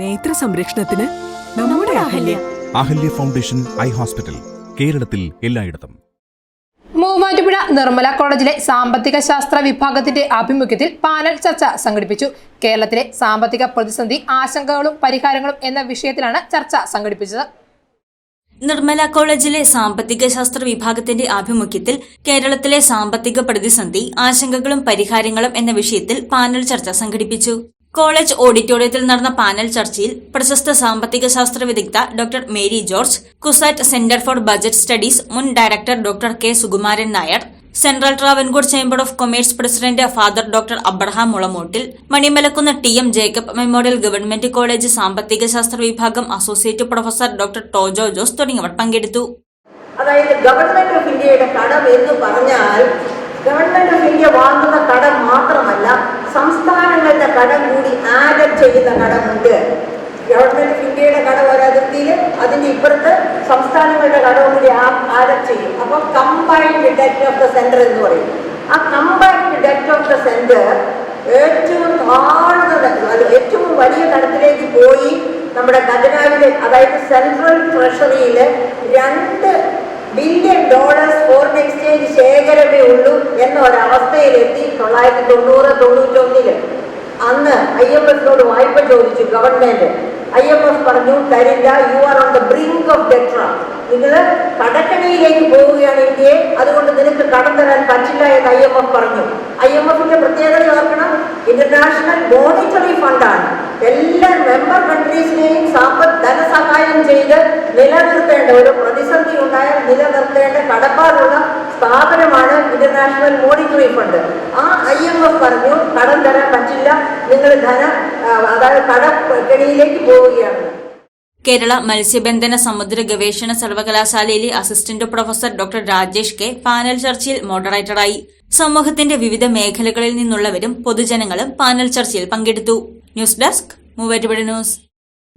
നേത്ര സംരക്ഷണത്തിന് നമ്മുടെ Ahalia. Ahalia foundation eye hospital കേരളത്തിൽ എല്ലായിടത്തും. മൂവാറ്റുപുഴ നിർമ്മല കോളേജിലെ സാമ്പത്തിക ശാസ്ത്ര വിഭാഗത്തിന്റെ ആഭിമുഖ്യത്തിൽ പാനൽ ചർച്ച സംഘടിപ്പിച്ചു. കേരളത്തിലെ സാമ്പത്തിക പ്രതിസന്ധി ആശങ്കകളും പരിഹാരങ്ങളും എന്ന വിഷയത്തിലാണ് ചർച്ച സംഘടിപ്പിച്ചത്. നിർമ്മല കോളേജിലെ സാമ്പത്തിക ശാസ്ത്ര വിഭാഗത്തിന്റെ ആഭിമുഖ്യത്തിൽ കേരളത്തിലെ സാമ്പത്തിക പ്രതിസന്ധി ആശങ്കകളും പരിഹാരങ്ങളും എന്ന വിഷയത്തിൽ പാനൽ ചർച്ച സംഘടിപ്പിച്ചു. കോളേജ് ഓഡിറ്റോറിയത്തിൽ നടന്ന പാനൽ ചർച്ചയിൽ പ്രശസ്ത സാമ്പത്തിക ശാസ്ത്ര വിദഗ്ധ doctor Mary George CUSAT centre for budget studies മുൻ director doctor K Sukumaran Nair central Travancore chamber of commerce president father doctor Abraham Mulamoottil Manimalakunnu T M Jacob memorial government college സാമ്പത്തിക ശാസ്ത്ര വിഭാഗം associate professor doctor Tojo Jose തുടങ്ങിയവർ പങ്കെടുത്തു. അതായത് government of ഇന്ത്യയുടെ കടം എന്ന് പറഞ്ഞാൽ ഗവൺമെന്റ് ഓഫ് ഇന്ത്യ വാങ്ങുന്ന കടം മാത്രമല്ല സംസ്ഥാനങ്ങളുടെ കടം കൂടി ആഡഡ് ചെയ്യുന്ന കടമുണ്ട്. ഗവൺമെന്റ് ഇന്ത്യയുടെ കടം ഒരതിർത്തിയിൽ അതിന്റെ ഇപ്പുറത്ത് സംസ്ഥാനങ്ങളുടെ കടവും കൂടി ആഡഡ് ചെയ്യും. അപ്പോൾ combined debt of the centre എന്ന് പറയും. ആ combined debt of the centre ഏറ്റവും താഴ്ന്ന അത് ഏറ്റവും വലിയ തലത്തിലേക്ക് പോയി നമ്മുടെ ഖജനാവിലെ അതായത് സെൻട്രൽ ട്രഷറിയിൽ രണ്ട് ബില്യൺ ഡോളേഴ്സ് ഫോറിൻ എക്സ്ചേഞ്ച് ശേഖരമേ ഉള്ളൂ എന്ന ഒരവസ്ഥയിലെത്തി തൊള്ളായിരത്തി തൊണ്ണൂറ് തൊണ്ണൂറ്റൊന്നിൽ. അന്ന് ഐ എം എഫിനോട് വായ്പ ചോദിച്ചു ഗവൺമെന്റ്. ഐ എം എഫ് പറഞ്ഞു തരില്ല you are on the brink of ഡെട്ര നിങ്ങൾ കടക്കണിയിലേക്ക് പോവുകയാണ് ഇന്ത്യയെ. അതുകൊണ്ട് നിനക്ക് കടം തരാൻ പറ്റില്ല എന്ന് ഐ എം എഫ് പറഞ്ഞു. ഐ എം എഫിന്റെ പ്രത്യേകത ഓർക്കണം. ഇന്റർനാഷണൽ മോണിറ്ററി ഫണ്ടാണ് എല്ലാ മെമ്പർ കൺട്രീസിനെയും സാമ്പത്ത് ധനസഹായം ചെയ്ത് നിലനിർത്തേണ്ട ഒരു പ്രതിസന്ധി ഉണ്ടായാൽ നിലനിർത്തേണ്ട കടപ്പാടുള്ള സ്ഥാപനമാണ് ഇന്റർനാഷണൽ മോണിറ്ററി ഫണ്ട് ആ ഐ എം എഫ് പറഞ്ഞു കടം തരാൻ പറ്റില്ല. നിങ്ങൾ ധനം അതായത് കടക്കെണിയിലേക്ക് പോവുകയാണ്. കേരള മത്സ്യബന്ധന സമുദ്ര ഗവേഷണ സർവകലാശാലയിലെ assistant professor doctor Rajesh K panel ചർച്ചയിൽ മോഡറേറ്ററായി. സമൂഹത്തിന്റെ വിവിധ മേഖലകളിൽ നിന്നുള്ളവരും പൊതുജനങ്ങളും പാനൽ ചർച്ചയിൽ പങ്കെടുത്തു. News desk Muvattupuzha news.